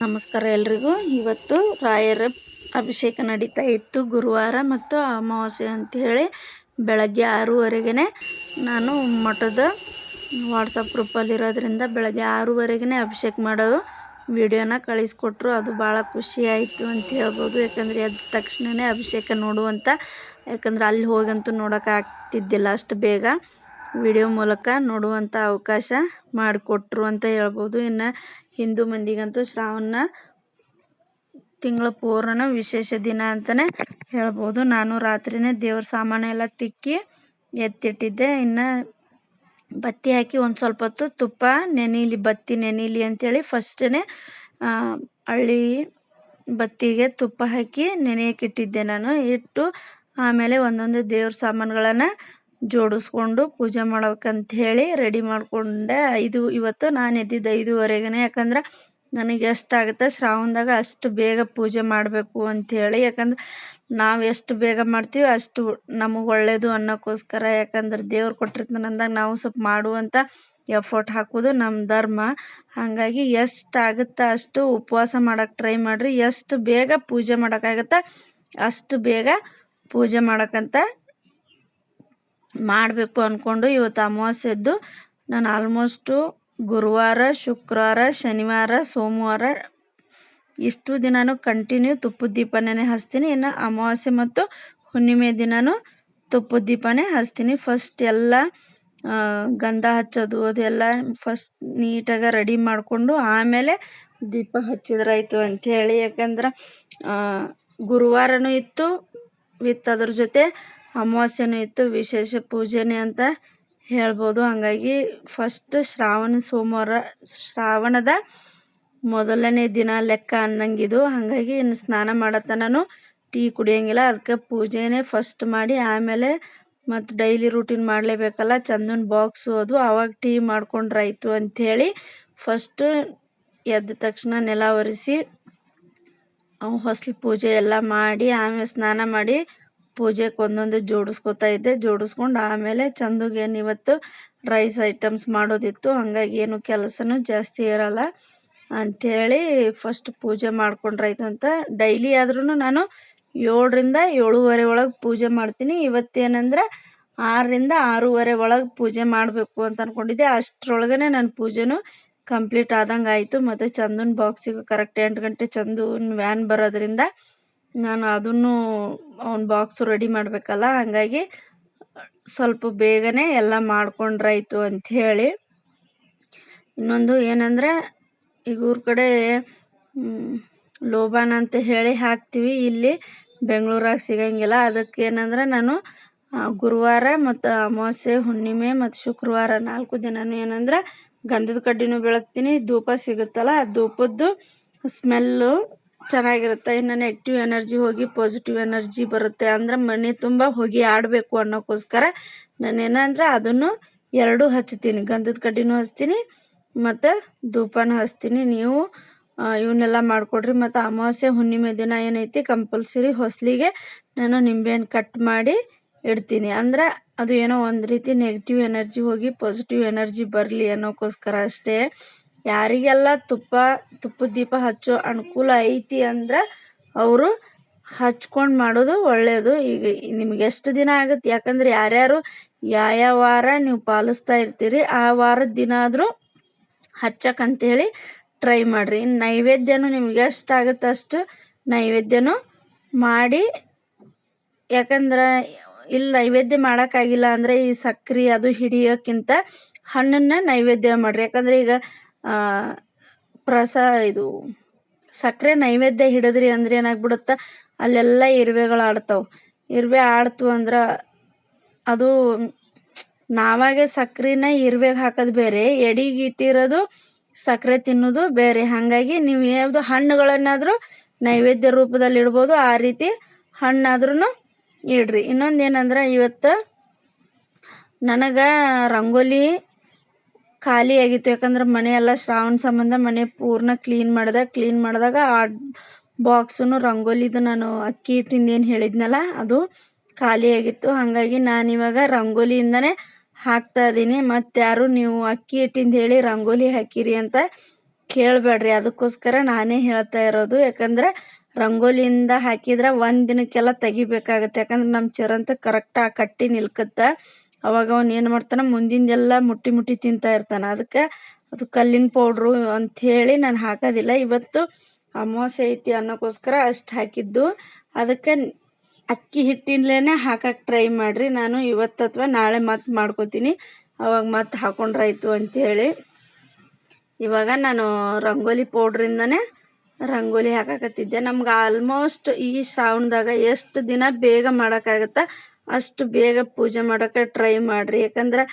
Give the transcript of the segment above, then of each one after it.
ನಮಸ್ಕಾರ ಎಲ್ರಿಗೂ. ಇವತ್ತು ರಾಯರ ಅಭಿಷೇಕ ನಡೀತಾ ಇತ್ತು ಗುರುವಾರ ಮತ್ತು ಅಮಾವಾಸ್ಯೆ ಅಂತ ಹೇಳಿ ಬೆಳಗ್ಗೆ ಆರೂವರೆಗೆ ನಾನು ಮಠದ ವಾಟ್ಸಪ್ ಗ್ರೂಪಲ್ಲಿ ಇರೋದ್ರಿಂದ ಬೆಳಗ್ಗೆ ಆರೂವರೆಗೆ ಅಭಿಷೇಕ ಮಾಡೋದು. ವಿಡಿಯೋನ ಕಳಿಸ್ಕೊಟ್ರು. ಅದು ಭಾಳ ಖುಷಿ ಆಯಿತು ಅಂತ ಹೇಳ್ಬೋದು. ಯಾಕಂದರೆ ಎದ್ದ ತಕ್ಷಣವೇ ಅಭಿಷೇಕ ನೋಡುವಂಥ ಯಾಕಂದ್ರೆ ಅಲ್ಲಿ ಹೋಗಂತೂ ನೋಡೋಕ್ಕಾಗ್ತಿದ್ದಿಲ್ಲ ಅಷ್ಟು ಬೇಗ. ವಿಡಿಯೋ ಮೂಲಕ ನೋಡುವಂಥ ಅವಕಾಶ ಮಾಡಿಕೊಟ್ರು ಅಂತ ಹೇಳ್ಬೋದು. ಇನ್ನು ಹಿಂದೂ ಮಂದಿಗಂತೂ ಶ್ರಾವಣ ತಿಂಗಳ ಪೂರ್ಣ ವಿಶೇಷ ದಿನ ಅಂತಲೇ ಹೇಳ್ಬೋದು. ನಾನು ರಾತ್ರಿನೇ ದೇವ್ರ ಸಾಮಾನೆಲ್ಲ ತಿಕ್ಕಿ ಎತ್ತಿಟ್ಟಿದ್ದೆ. ಇನ್ನು ಬತ್ತಿ ಹಾಕಿ ಒಂದು ಸ್ವಲ್ಪ ಹೊತ್ತು ತುಪ್ಪ, ನೆನೀಲಿ, ಬತ್ತಿ ನೆನೀಲಿ ಅಂಥೇಳಿ ಫಸ್ಟೇ ಹಳ್ಳಿ ಬತ್ತಿಗೆ ತುಪ್ಪ ಹಾಕಿ ನೆನೆಯಕ್ಕಿಟ್ಟಿದ್ದೆ ನಾನು. ಇಟ್ಟು ಆಮೇಲೆ ಒಂದೊಂದು ದೇವ್ರ ಸಾಮಾನುಗಳನ್ನು ಜೋಡಿಸ್ಕೊಂಡು ಪೂಜೆ ಮಾಡ್ಬೇಕಂತ ಹೇಳಿ ರೆಡಿ ಮಾಡಿಕೊಂಡೆ. ಐದು ಇವತ್ತು ನಾನು ಎದ್ದಿದ್ದು ಐದುವರೆಗೇ ಯಾಕಂದ್ರೆ ನನಗೆ ಎಷ್ಟಾಗುತ್ತೆ ಶ್ರಾವಣದಾಗ ಅಷ್ಟು ಬೇಗ ಪೂಜೆ ಮಾಡಬೇಕು ಅಂಥೇಳಿ ಯಾಕಂದ್ರೆ ನಾವು ಎಷ್ಟು ಬೇಗ ಮಾಡ್ತೀವಿ ಅಷ್ಟು ನಮಗೆ ಒಳ್ಳೆಯದು ಅನ್ನೋಕ್ಕೋಸ್ಕರ. ಯಾಕಂದ್ರೆ ದೇವ್ರು ಕೊಟ್ಟಿರ್ತಾನೆ ಅಂದಾಗ ನಾವು ಸ್ವಲ್ಪ ಮಾಡುವಂಥ ಎಫರ್ಟ್ ಹಾಕೋದು ನಮ್ಮ ಧರ್ಮ. ಹಾಗಾಗಿ ಎಷ್ಟು ಆಗುತ್ತೆ ಅಷ್ಟು ಉಪವಾಸ ಮಾಡೋಕ್ಕೆ ಟ್ರೈ ಮಾಡಿರಿ. ಎಷ್ಟು ಬೇಗ ಪೂಜೆ ಮಾಡೋಕ್ಕಾಗತ್ತೆ ಅಷ್ಟು ಬೇಗ ಪೂಜೆ ಮಾಡೋಕ್ಕಂತ ಮಾಡಬೇಕು ಅಂದ್ಕೊಂಡು ಇವತ್ತು ಅಮಾವಾಸ್ಯೆದ್ದು ನಾನು ಆಲ್ಮೋಸ್ಟು ಗುರುವಾರ, ಶುಕ್ರವಾರ, ಶನಿವಾರ, ಸೋಮವಾರ ಇಷ್ಟು ದಿನವೂ ಕಂಟಿನ್ಯೂ ತುಪ್ಪದ ದೀಪನೇ ಹಚ್ತೀನಿ. ಇನ್ನು ಅಮಾವಾಸ್ಯೆ ಮತ್ತು ಹುಣ್ಣಿಮೆ ದಿನವೂ ತುಪ್ಪದ ದೀಪನೇ ಹಚ್ತೀನಿ. ಫಸ್ಟ್ ಎಲ್ಲ ಗಂಧ ಹಚ್ಚೋದು, ಅದೆಲ್ಲ ಫಸ್ಟ್ ನೀಟಾಗಿ ರೆಡಿ ಮಾಡಿಕೊಂಡು ಆಮೇಲೆ ದೀಪ ಹಚ್ಚಿದ್ರಾಯ್ತು ಅಂಥೇಳಿ ಯಾಕಂದ್ರೆ ಗುರುವಾರನೂ ಇತ್ತು, ವಿತ್ ಅದ್ರ ಜೊತೆ ಅಮಾವಾಸ್ಯೆನೂ ಇತ್ತು, ವಿಶೇಷ ಪೂಜೆನೇ ಅಂತ ಹೇಳ್ಬೋದು. ಹಾಗಾಗಿ ಫಸ್ಟ್ ಶ್ರಾವಣ ಸೋಮವಾರ, ಶ್ರಾವಣದ ಮೊದಲನೇ ದಿನ ಲೆಕ್ಕ ಅನ್ನಂಗಿದು ಹಾಗಾಗಿ ಇನ್ನು ಸ್ನಾನ ಮಾಡತ್ತನೂ ಟೀ ಕುಡಿಯೋಂಗಿಲ್ಲ. ಅದಕ್ಕೆ ಪೂಜೆನೇ ಫಸ್ಟ್ ಮಾಡಿ ಆಮೇಲೆ ಮತ್ತು ಡೈಲಿ ರೂಟೀನ್ ಮಾಡಲೇಬೇಕಲ್ಲ, ಚಂದನ ಬಾಕ್ಸು ಅದು. ಆವಾಗ ಟೀ ಮಾಡ್ಕೊಂಡ್ರಾಯ್ತು ಅಂಥೇಳಿ ಫಸ್ಟು ಎದ್ದ ತಕ್ಷಣ ನೆಲ ಒರೆಸಿ ಹೊಸಲು ಪೂಜೆ ಎಲ್ಲ ಮಾಡಿ, ಆಮೇಲೆ ಸ್ನಾನ ಮಾಡಿ ಪೂಜೆಗೆ ಒಂದೊಂದು ಜೋಡಿಸ್ಕೊತಾ ಇದ್ದೆ, ಜೋಡಿಸ್ಕೊಂಡು ಆಮೇಲೆ ಚಂದಗೇನು ಇವತ್ತು ರೈಸ್ ಐಟಮ್ಸ್ ಮಾಡೋದಿತ್ತು, ಹಾಗಾಗಿ ಏನು ಕೆಲಸನೂ ಜಾಸ್ತಿ ಇರಲ್ಲ. ಅಂಥೇಳಿ ಫಸ್ಟ್ ಪೂಜೆ ಮಾಡ್ಕೊಂಡ್ರಾಯ್ತು ಅಂತ. ಡೈಲಿ ಆದ್ರೂ ನಾನು ಏಳರಿಂದ ಏಳುವರೆ ಒಳಗೆ ಪೂಜೆ ಮಾಡ್ತೀನಿ. ಇವತ್ತೇನಂದ್ರೆ ಆರರಿಂದ ಆರೂವರೆ ಒಳಗೆ ಪೂಜೆ ಮಾಡಬೇಕು ಅಂತ ಅಂದ್ಕೊಂಡಿದ್ದೆ ಅಷ್ಟರೊಳಗೇ ನನ್ನ ಪೂಜೆನೂ ಕಂಪ್ಲೀಟ್ ಆದಂಗೆ ಆಯಿತು ಮತ್ತು ಚಂದನ ಬಾಕ್ಸಿಗೆ ಕರೆಕ್ಟ್ ಎಂಟು ಗಂಟೆ ಚಂದನ್ ವ್ಯಾನ್ ಬರೋದ್ರಿಂದ ನಾನು ಅದನ್ನು ಅವ್ನ ಬಾಕ್ಸ್ ರೆಡಿ ಮಾಡಬೇಕಲ್ಲ, ಹಾಗಾಗಿ ಸ್ವಲ್ಪ ಬೇಗನೆ ಎಲ್ಲ ಮಾಡ್ಕೊಂಡ್ರಾಯ್ತು ಅಂಥೇಳಿ ಇನ್ನೊಂದು ಏನಂದರೆ, ಈಗ ಊರ ಕಡೆ ಲೋಬಾನ್ ಅಂತ ಹೇಳಿ ಹಾಕ್ತೀವಿ. ಇಲ್ಲಿ ಬೆಂಗಳೂರಾಗ ಸಿಗಂಗಿಲ್ಲ. ಅದಕ್ಕೆ ಏನಂದ್ರೆ ನಾನು ಗುರುವಾರ ಮತ್ತು ಅಮಾವಾಸ್ಯೆ, ಹುಣ್ಣಿಮೆ ಮತ್ತು ಶುಕ್ರವಾರ ನಾಲ್ಕು ದಿನವೂ ಏನಂದ್ರೆ, ಗಂಧದ ಕಡ್ಡಿನೂ ಬೆಳಗ್ತೀನಿ. ಧೂಪ ಸಿಗುತ್ತಲ್ಲ, ಆ ಧೂಪದ್ದು ಸ್ಮೆಲ್ಲು ಚೆನ್ನಾಗಿರುತ್ತೆ. ಇನ್ನು ನೆಗೆಟಿವ್ ಎನರ್ಜಿ ಹೋಗಿ ಪಾಸಿಟಿವ್ ಎನರ್ಜಿ ಬರುತ್ತೆ. ಅಂದ್ರೆ ಮನೆ ತುಂಬ ಹೋಗಿ ಆಡಬೇಕು ಅನ್ನೋಕ್ಕೋಸ್ಕರ ನಾನು ಏನಂದ್ರೆ ಅದನ್ನು ಎರಡೂ ಹಚ್ತೀನಿ. ಗಂಧದ ಕಡ್ಡಿನೂ ಹಚ್ತೀನಿ, ಮತ್ತು ಧೂಪನೂ ಹಚ್ತೀನಿ. ನೀವು ಇವನ್ನೆಲ್ಲ ಮಾಡಿಕೊಡ್ರಿ. ಮತ್ತು ಅಮಾವಾಸ್ಯೆ, ಹುಣ್ಣಿಮೆ ದಿನ ಏನೈತಿ ಕಂಪಲ್ಸರಿ ಹೊಸಲಿಗೆ ನಾನು ನಿಂಬೆಹಣ್ಣು ಕಟ್ ಮಾಡಿ ಇಡ್ತೀನಿ. ಅಂದ್ರೆ ಅದು ಏನೋ ಒಂದು ರೀತಿ ನೆಗೆಟಿವ್ ಎನರ್ಜಿ ಹೋಗಿ ಪಾಸಿಟಿವ್ ಎನರ್ಜಿ ಬರಲಿ ಅನ್ನೋಕ್ಕೋಸ್ಕರ ಅಷ್ಟೇ. ಯಾರಿಗೆಲ್ಲ ತುಪ್ಪ ತುಪ್ಪದ ದೀಪ ಹಚ್ಚೋ ಅನುಕೂಲ ಐತಿ ಅಂದ್ರೆ ಅವರು ಹಚ್ಕೊಂಡು ಮಾಡೋದು ಒಳ್ಳೆಯದು ಈಗ ನಿಮ್ಗೆ ಎಷ್ಟು ದಿನ ಆಗುತ್ತೆ? ಯಾಕಂದ್ರೆ ಯಾರ್ಯಾರು ಯಾವ ವಾರ ನೀವು ಪಾಲಿಸ್ತಾ ಇರ್ತೀರಿ, ಆ ವಾರದ ದಿನ ಆದರೂ ಹಚ್ಚಕ್ಕಂತೇಳಿ ಟ್ರೈ ಮಾಡಿರಿ. ಇನ್ನು ನೈವೇದ್ಯನೂ ನಿಮ್ಗೆ ಎಷ್ಟು ಆಗುತ್ತೆ ಅಷ್ಟು ನೈವೇದ್ಯನೂ ಮಾಡಿ. ಯಾಕಂದ್ರೆ ಇಲ್ಲಿ ನೈವೇದ್ಯ ಮಾಡೋಕ್ಕಾಗಿಲ್ಲ ಅಂದರೆ ಈ ಸಕ್ರೆ ಅದು ಹಿಡಿಯೋಕ್ಕಿಂತ ಹಣ್ಣನ್ನು ನೈವೇದ್ಯ ಮಾಡಿರಿ. ಯಾಕಂದರೆ ಈಗ ಪ್ರಸ ಇದು ಸಕ್ಕರೆ ನೈವೇದ್ಯ ಹಿಡಿದ್ರಿ ಅಂದ್ರೆ ಏನಾಗ್ಬಿಡುತ್ತೆ? ಅಲ್ಲೆಲ್ಲ ಇರುವೆಗಳು ಆಡ್ತಾವೆ. ಇರುವೆ ಆಡ್ತು ಅಂದ್ರೆ ಅದು ನಾವಾಗೆ ಸಕ್ಕರೆನ ಇರುವೆಗೆ ಹಾಕೋದು ಬೇರೆ, ಎಡಿಗೆ ಇಟ್ಟಿರೋದು ಸಕ್ಕರೆ ತಿನ್ನೋದು ಬೇರೆ. ಹಾಗಾಗಿ ನೀವು ಯಾವುದು ಹಣ್ಣುಗಳನ್ನಾದರೂ ನೈವೇದ್ಯ ರೂಪದಲ್ಲಿ ಇಡ್ಬೋದು, ಆ ರೀತಿ ಹಣ್ಣಾದ್ರೂ ಇಡ್ರಿ. ಇನ್ನೊಂದು ಏನಂದ್ರೆ ಇವತ್ತು ನನಗೆ ರಂಗೋಲಿ ಖಾಲಿ ಆಗಿತ್ತು. ಯಾಕಂದ್ರೆ ಮನೆ ಎಲ್ಲ ಶ್ರಾವಣ ಸಂಬಂಧ ಮನೆ ಪೂರ್ಣ ಕ್ಲೀನ್ ಮಾಡಿದೆ. ಕ್ಲೀನ್ ಮಾಡಿದಾಗ ಆ ಬಾಕ್ಸೂ ರಂಗೋಲಿದು ನಾನು ಅಕ್ಕಿ ಹಿಟ್ಟಿಂದ ಏನು ಹೇಳಿದ್ನಲ್ಲ, ಅದು ಖಾಲಿ ಆಗಿತ್ತು. ಹಾಗಾಗಿ ನಾನಿವಾಗ ರಂಗೋಲಿಯಿಂದನೇ ಹಾಕ್ತಾ ಇದ್ದೀನಿ. ಮತ್ತು ಯಾರು ನೀವು ಅಕ್ಕಿ ಹಿಟ್ಟಿಂದ ಹೇಳಿ ರಂಗೋಲಿ ಹಾಕಿರಿ ಅಂತ ಕೇಳಬೇಡ್ರಿ. ಅದಕ್ಕೋಸ್ಕರ ನಾನೇ ಹೇಳ್ತಾ ಇರೋದು. ಯಾಕಂದ್ರೆ ರಂಗೋಲಿಯಿಂದ ಹಾಕಿದ್ರೆ ಒಂದು ದಿನಕ್ಕೆಲ್ಲ ತೆಗಿಬೇಕಾಗತ್ತೆ. ಯಾಕಂದ್ರೆ ನಮ್ಮ ಚರಂತ ಕರೆಕ್ಟಾಗಿ ಕಟ್ಟಿ ನಿಲ್ಕತ್ತ. ಅವಾಗ ಅವ್ನು ಏನು ಮಾಡ್ತಾನೆ, ಮುಂದಿಂದೆಲ್ಲ ಮುಟ್ಟಿ ಮುಟ್ಟಿ ತಿಂತಾ ಇರ್ತಾನೆ. ಅದಕ್ಕೆ ಅದು ಕಲ್ಲಿನ ಪೌಡ್ರು ಅಂಥೇಳಿ ನಾನು ಹಾಕೋದಿಲ್ಲ. ಇವತ್ತು ಅಮಾವಾಸ್ಯೆ ಐತಿ ಅನ್ನೋಕ್ಕೋಸ್ಕರ ಅಷ್ಟು ಹಾಕಿದ್ದು. ಅದಕ್ಕೆ ಅಕ್ಕಿ ಹಿಟ್ಟಿನಲ್ಲೇ ಹಾಕಕ್ಕೆ ಟ್ರೈ ಮಾಡಿರಿ. ನಾನು ಇವತ್ತು ಅಥವಾ ನಾಳೆ ಮತ್ತೆ ಮಾಡ್ಕೋತೀನಿ. ಅವಾಗ ಮತ್ತೆ ಹಾಕೊಂಡ್ರಾಯ್ತು ಅಂಥೇಳಿ ಇವಾಗ ನಾನು ರಂಗೋಲಿ ಪೌಡ್ರಿಂದನೇ ರಂಗೋಲಿ ಹಾಕಕತ್ತಿದ್ದೆ. ನಮ್ಗೆ ಆಲ್ಮೋಸ್ಟ್ ಈ ಶ್ರಾವಣದಾಗ ಎಷ್ಟು ದಿನ ಬೇಗ ಮಾಡೋಕ್ಕಾಗತ್ತೆ ಅಷ್ಟು ಬೇಗ ಪೂಜೆ ಮಾಡೋಕ್ಕೆ ಟ್ರೈ ಮಾಡಿರಿ. ಯಾಕಂದ್ರೆ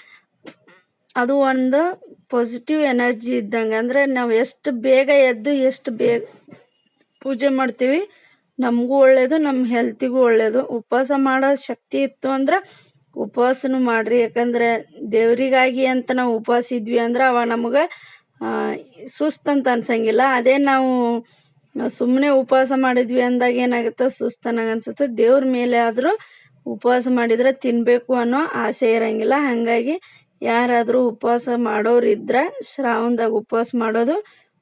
ಅದು ಒಂದು ಪಾಸಿಟಿವ್ ಎನರ್ಜಿ ಇದ್ದಂಗೆ. ಅಂದರೆ ನಾವು ಎಷ್ಟು ಬೇಗ ಎದ್ದು ಎಷ್ಟು ಬೇಗ ಪೂಜೆ ಮಾಡ್ತೀವಿ, ನಮಗೂ ಒಳ್ಳೆಯದು ನಮ್ಮ ಹೆಲ್ತಿಗೂ ಒಳ್ಳೆಯದು ಉಪವಾಸ ಮಾಡೋ ಶಕ್ತಿ ಇತ್ತು ಅಂದ್ರೆ ಉಪವಾಸನೂ ಮಾಡಿರಿ. ಯಾಕಂದರೆ ದೇವರಿಗಾಗಿ ಅಂತ ನಾವು ಉಪವಾಸ ಇದ್ವಿ ಅಂದ್ರೆ ಅವ ನಮಗೆ ಸುಸ್ತಂತ ಅನ್ಸಂಗಿಲ್ಲ. ಅದೇ ನಾವು ಸುಮ್ಮನೆ ಉಪವಾಸ ಮಾಡಿದ್ವಿ ಅಂದಾಗ ಏನಾಗುತ್ತೆ? ಸುಸ್ತನಾಗ ಅನ್ಸುತ್ತೆ. ದೇವ್ರ ಮೇಲೆ ಆದರೂ ಉಪವಾಸ ಮಾಡಿದ್ರೆ ತಿನ್ನಬೇಕು ಅನ್ನೋ ಆಸೆ ಇರಂಗಿಲ್ಲ. ಹಾಗಾಗಿ ಯಾರಾದರೂ ಉಪವಾಸ ಮಾಡೋರು ಇದ್ರೆ ಶ್ರಾವಣದಾಗ ಉಪವಾಸ ಮಾಡೋದು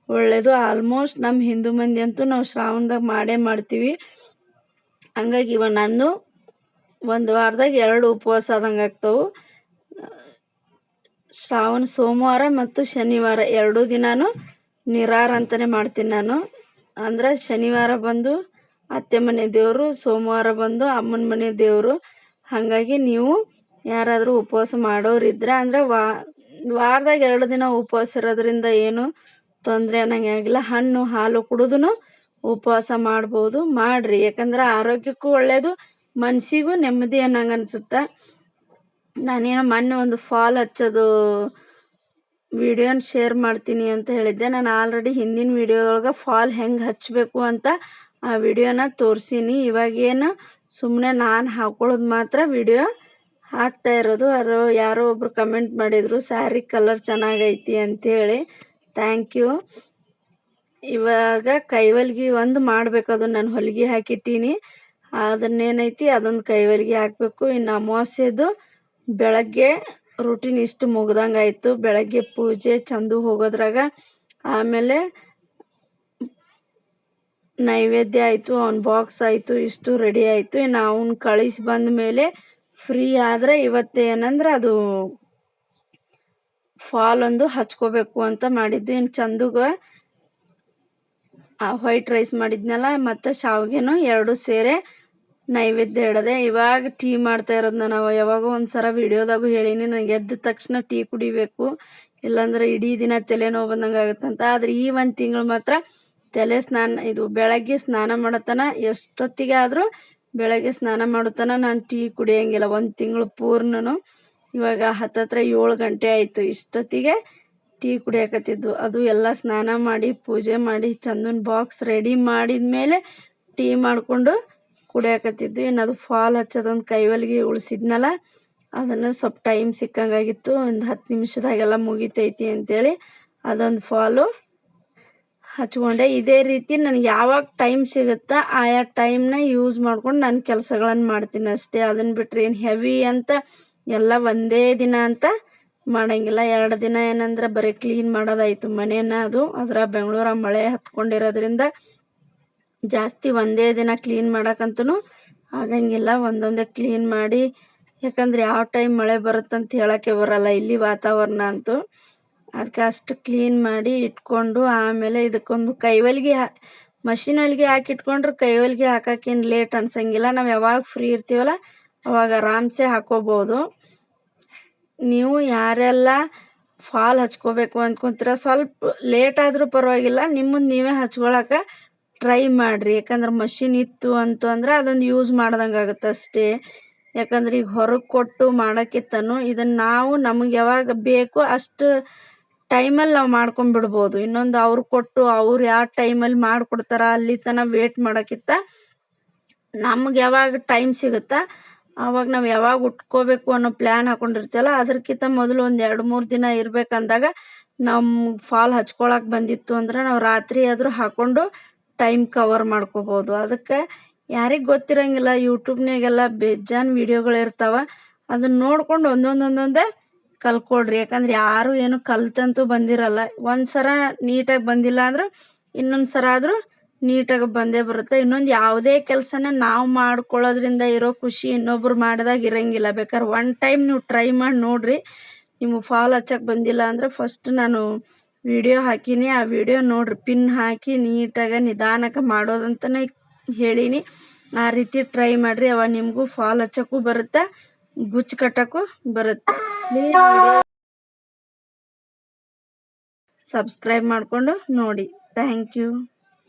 ಒಳ್ಳೆಯದು ಆಲ್ಮೋಸ್ಟ್ ನಮ್ಮ ಹಿಂದೂ ಮಂದಿ ಅಂತೂ ನಾವು ಶ್ರಾವಣದಾಗ ಮಾಡೇ ಮಾಡ್ತೀವಿ. ಹಂಗಾಗಿ ಇವ ನಂದು ಒಂದು ವಾರದಾಗ ಎರಡು ಉಪವಾಸ ಆದಂಗೆ ಆಗ್ತವೆ. ಶ್ರಾವಣ, ಸೋಮವಾರ ಮತ್ತು ಶನಿವಾರ ಎರಡೂ ದಿನಾನು ನಿರಾರ ಅಂತಲೇ ಮಾಡ್ತೀನಿ ನಾನು. ಅಂದ್ರೆ ಶನಿವಾರ ಬಂದು ಅತ್ತೆ ಮನೆ ದೇವರು, ಸೋಮವಾರ ಬಂದು ಅಮ್ಮನ ಮನೆ ದೇವರು. ಹಾಗಾಗಿ ನೀವು ಯಾರಾದರೂ ಉಪವಾಸ ಮಾಡೋರಿದ್ರೆ ಅಂದ್ರೆ ವಾ, ವಾರದಾಗ ಎರಡು ದಿನ ಉಪವಾಸ ಇರೋದ್ರಿಂದ ಏನು ತೊಂದರೆ ಅನ್ನಂಗೆ ಆಗಿಲ್ಲ. ಹಣ್ಣು, ಹಾಲು ಕುಡಿದು ಉಪವಾಸ ಮಾಡ್ಬೋದು, ಮಾಡಿರಿ. ಯಾಕಂದ್ರೆ ಆರೋಗ್ಯಕ್ಕೂ ಒಳ್ಳೆಯದು ಮನಸ್ಸಿಗೂ ನೆಮ್ಮದಿ ಅನ್ನಂಗೆ ಅನ್ಸುತ್ತೆ. ನಾನೇನೋ ಮೊನ್ನೆ ಒಂದು ಫಾಲ್ ಹಚ್ಚೋದು ವಿಡಿಯೋನ ಶೇರ್ ಮಾಡ್ತೀನಿ ಅಂತ ಹೇಳಿದ್ದೆ. ನಾನು ಆಲ್ರೆಡಿ ಹಿಂದಿನ ವಿಡಿಯೋದೊಳಗೆ ಫಾಲ್ ಹೆಂಗೆ ಹಚ್ಚಬೇಕು ಅಂತ ಆ ವಿಡಿಯೋನ ತೋರಿಸೀನಿ. ಇವಾಗೇನು ಸುಮ್ಮನೆ ನಾನು ಹಾಕೊಳ್ಳೋದು ಮಾತ್ರ ವಿಡಿಯೋ ಹಾಕ್ತಾ ಇರೋದು. ಅದು ಯಾರೋ ಒಬ್ರು ಕಮೆಂಟ್ ಮಾಡಿದರು, ಸ್ಯಾರಿ ಕಲರ್ ಚೆನ್ನಾಗೈತಿ ಅಂಥೇಳಿ ಥ್ಯಾಂಕ್ ಯು. ಇವಾಗ ಕೈವಲ್ಗಿ ಒಂದು ಮಾಡಬೇಕು. ಅದು ನಾನು ಹೊಲಿಗೆ ಹಾಕಿಟ್ಟೀನಿ. ಅದನ್ನೇನೈತಿ, ಅದೊಂದು ಕೈವಲ್ಗಿ ಹಾಕಬೇಕು. ಇನ್ನು ಅಮಾವಾಸ್ಯೆದು ಬೆಳಗ್ಗೆ ರೂಟೀನ್ ಇಷ್ಟು ಮುಗ್ದಂಗೆ ಆಯಿತು ಬೆಳಗ್ಗೆ ಪೂಜೆ, ಚಂದು ಹೋಗೋದ್ರಾಗ ಆಮೇಲೆ ನೈವೇದ್ಯ ಆಯಿತು, ಅವ್ನ ಬಾಕ್ಸ್ ಆಯಿತು, ಇಷ್ಟು ರೆಡಿ ಆಯಿತು. ಇನ್ನು ಅವ್ನ ಕಳಿಸಿ ಬಂದ ಮೇಲೆ ಫ್ರೀ ಆದರೆ ಇವತ್ತೇನಂದ್ರೆ ಅದು ಫಾಲ್ ಒಂದು ಹಚ್ಕೋಬೇಕು ಅಂತ ಮಾಡಿದ್ದು. ಇನ್ನು ಆ ವೈಟ್ ರೈಸ್ ಮಾಡಿದ್ನಲ್ಲ, ಮತ್ತು ಶಾವ್ಗೆನೂ ಎರಡು ಸೇರೆ ನೈವೇದ್ಯ ಇಡದೆ. ಇವಾಗ ಟೀ ಮಾಡ್ತಾ ಇರೋದನ್ನ ನಾವು. ಯಾವಾಗೋ ಒಂದು ಸಲ ವಿಡಿಯೋದಾಗೂ ಹೇಳೀನಿ ನನಗೆ ಎದ್ದ ತಕ್ಷಣ ಟೀ ಕುಡಿಬೇಕು. ಇಲ್ಲಾಂದ್ರೆ ಇಡೀ ದಿನ ತಲೆನೋವು ಬಂದಂಗೆ ಆಗುತ್ತಂತ ಆದರೆ ಈ ಒಂದು ತಿಂಗಳು ಮಾತ್ರ ತಲೆ ಸ್ನಾನ, ಇದು ಬೆಳಗ್ಗೆ ಸ್ನಾನ ಮಾಡತನ, ಎಷ್ಟೊತ್ತಿಗೆ ಆದರೂ ಬೆಳಗ್ಗೆ ಸ್ನಾನ ಮಾಡುತ್ತಾನ ನಾನು ಟೀ ಕುಡಿಯೋಂಗಿಲ್ಲ, ಒಂದು ತಿಂಗಳು ಪೂರ್ಣನು. ಇವಾಗ ಹತ್ತತ್ರ ಏಳು ಗಂಟೆ ಆಯಿತು, ಇಷ್ಟೊತ್ತಿಗೆ ಟೀ ಕುಡಿಯಕತ್ತಿದ್ದು. ಅದು ಎಲ್ಲ ಸ್ನಾನ ಮಾಡಿ, ಪೂಜೆ ಮಾಡಿ, ಚಂದನ್ ಬಾಕ್ಸ್ ರೆಡಿ ಮಾಡಿದ ಮೇಲೆ ಟೀ ಮಾಡಿಕೊಂಡು ಕುಡಿಯಕತ್ತಿದ್ದು. ಇನ್ನು ಅದು ಫಾಲ್ ಹಚ್ಚೋದೊಂದು ಕೈವಲ್ಗೆ ಉಳಿಸಿದ್ನಲ್ಲ, ಅದನ್ನು ಸ್ವಲ್ಪ ಟೈಮ್ ಸಿಕ್ಕಂಗಾಗಿತ್ತು. ಒಂದು ಹತ್ತು ನಿಮಿಷದಾಗೆಲ್ಲ ಮುಗಿತೈತಿ ಅಂತೇಳಿ ಅದೊಂದು ಫಾಲು ಹಚ್ಕೊಂಡೆ. ಇದೇ ರೀತಿ ನನಗೆ ಯಾವಾಗ ಟೈಮ್ ಸಿಗುತ್ತಾ ಆಯಾ ಟೈಮ್ನ ಯೂಸ್ ಮಾಡ್ಕೊಂಡು ನಾನು ಕೆಲಸಗಳನ್ನು ಮಾಡ್ತೀನಿ ಅಷ್ಟೇ. ಅದನ್ನು ಬಿಟ್ಟರೆ ಏನು ಹೆವಿ ಅಂತ ಎಲ್ಲ ಒಂದೇ ದಿನ ಅಂತ ಮಾಡಂಗಿಲ್ಲ. ಎರಡು ದಿನ ಏನಂದ್ರೆ ಬರೀ ಕ್ಲೀನ್ ಮಾಡೋದಾಯಿತು ಮನೇನ ಅದು. ಅದರ ಬೆಂಗಳೂರ ಮಳೆ ಹತ್ಕೊಂಡಿರೋದ್ರಿಂದ ಜಾಸ್ತಿ ಒಂದೇ ದಿನ ಕ್ಲೀನ್ ಮಾಡೋಕ್ಕಂತೂ ಆಗಂಗಿಲ್ಲ. ಒಂದೊಂದೇ ಕ್ಲೀನ್ ಮಾಡಿ, ಯಾಕಂದ್ರೆ ಯಾವ ಟೈಮ್ ಮಳೆ ಬರುತ್ತಂತ ಹೇಳೋಕ್ಕೆ ಬರಲ್ಲ. ಇಲ್ಲಿ ವಾತಾವರಣ ಅಂತೂ ಅದಕ್ಕೆ ಅಷ್ಟು ಕ್ಲೀನ್ ಮಾಡಿ ಇಟ್ಕೊಂಡು ಆಮೇಲೆ ಇದಕ್ಕೊಂದು ಕೈವಲ್ಗೆ ಮಷಿನ್ ಹೊಲಿಗೆ ಹಾಕಿಟ್ಕೊಂಡ್ರು ಕೈ ಹೊಲಿಗೆ ಹಾಕೋಕ್ಕೇನು ಲೇಟ್ ಅನ್ಸಂಗಿಲ್ಲ. ನಾವು ಯಾವಾಗ ಫ್ರೀ ಇರ್ತೀವಲ್ಲ ಅವಾಗ ಆರಾಮ್ಸೆ ಹಾಕೋಬೋದು. ನೀವು ಯಾರೆಲ್ಲ ಫಾಲ್ ಹಚ್ಕೋಬೇಕು ಅಂದ್ಕೊಂತೀರ ಸ್ವಲ್ಪ ಲೇಟ್ ಆದರೂ ಪರವಾಗಿಲ್ಲ ನಿಮ್ಮನ್ನು ನೀವೇ ಹಚ್ಕೊಳಕ್ಕೆ ಟ್ರೈ ಮಾಡಿರಿ. ಯಾಕಂದ್ರೆ ಮಷಿನ್ ಇತ್ತು ಅಂತಂದ್ರೆ ಅದೊಂದು ಯೂಸ್ ಮಾಡ್ದಂಗೆ ಆಗುತ್ತೆ ಅಷ್ಟೇ. ಯಾಕಂದ್ರೆ ಈಗ ಹೊರಗೆ ಕೊಟ್ಟು ಮಾಡೋಕ್ಕಿತ್ತನು ಇದನ್ನು ನಾವು ನಮಗೆ ಯಾವಾಗ ಬೇಕು ಅಷ್ಟು ಟೈಮಲ್ಲಿ ನಾವು ಮಾಡ್ಕೊಂಬಿಡ್ಬೋದು ಇನ್ನೊಂದು ಅವ್ರು ಕೊಟ್ಟು ಅವ್ರು ಯಾವ ಟೈಮಲ್ಲಿ ಮಾಡಿಕೊಡ್ತಾರ ಅಲ್ಲಿ ತನಕ ವೇಟ್ ಮಾಡೋಕ್ಕಿಂತ ನಮ್ಗೆ ಯಾವಾಗ ಟೈಮ್ ಸಿಗುತ್ತಾ ಆವಾಗ ನಾವು ಯಾವಾಗ ಉಟ್ಕೋಬೇಕು ಅನ್ನೋ ಪ್ಲ್ಯಾನ್ ಹಾಕೊಂಡಿರ್ತೀವಲ್ಲ ಅದಕ್ಕಿಂತ ಮೊದಲು ಒಂದು ಎರಡು ಮೂರು ದಿನ ಇರಬೇಕಂದಾಗ ನಮ್ಮ ಫಾಲ್ ಹಚ್ಕೊಳಕ್ಕೆ ಬಂದಿತ್ತು ಅಂದ್ರೆ ನಾವು ರಾತ್ರಿ ಆದರೂ ಹಾಕ್ಕೊಂಡು ಟೈಮ್ ಕವರ್ ಮಾಡ್ಕೋಬೋದು. ಅದಕ್ಕೆ ಯಾರಿಗೆ ಗೊತ್ತಿರಂಗಿಲ್ಲ ಯೂಟ್ಯೂಬ್ನಾಗೆಲ್ಲ ಬೇಜಾನ್ ವೀಡಿಯೋಗಳು ಇರ್ತಾವೆ ಅದನ್ನ ನೋಡ್ಕೊಂಡು ಒಂದೊಂದು ಕಲ್ಕೊಡ್ರಿ. ಯಾಕಂದ್ರೆ ಯಾರು ಏನು ಕಲ್ತಂತೂ ಬಂದಿರಲ್ಲ. ಒಂದು ಸಲ ನೀಟಾಗಿ ಬಂದಿಲ್ಲ ಅಂದ್ರೆ ಇನ್ನೊಂದು ಆದ್ರೂ ನೀಟಾಗಿ ಬಂದೇ ಬರುತ್ತೆ. ಇನ್ನೊಂದು ಯಾವುದೇ ಕೆಲಸನ ನಾವು ಮಾಡ್ಕೊಳ್ಳೋದ್ರಿಂದ ಇರೋ ಖುಷಿ ಇನ್ನೊಬ್ರು ಮಾಡಿದಾಗ ಇರಂಗಿಲ್ಲ. ಬೇಕಾದ್ರೆ ಒನ್ ಟೈಮ್ ನೀವು ಟ್ರೈ ಮಾಡಿ ನೋಡಿರಿ. ನಿಮ್ಗೆ ಫಾಲ್ ಹಚ್ಚಕ್ಕೆ ಬಂದಿಲ್ಲ ಅಂದ್ರೆ ಫಸ್ಟ್ ನಾನು ವಿಡಿಯೋ ಹಾಕೀನಿ. ಆ ವಿಡಿಯೋ ನೋಡ್ರಿ. ಪಿನ್ ಹಾಕಿ ನೀಟಾಗಿ ನಿಧಾನಕ್ಕೆ ಮಾಡೋದಂತಲೇ ಹೇಳೀನಿ. ಆ ರೀತಿ ಟ್ರೈ ಮಾಡಿರಿ. ಅವಾಗ ನಿಮಗೂ ಫಾಲ್ ಹಚ್ಚಕ್ಕೂ ಬರುತ್ತೆ? ಗುಚ್ಚು ಕಟ್ಟಕ್ಕೂ ಬರುತ್ತೆ. ಸಬ್ಸ್ಕ್ರೈಬ್ ಮಾಡಿಕೊಂಡು ನೋಡಿ. Thank you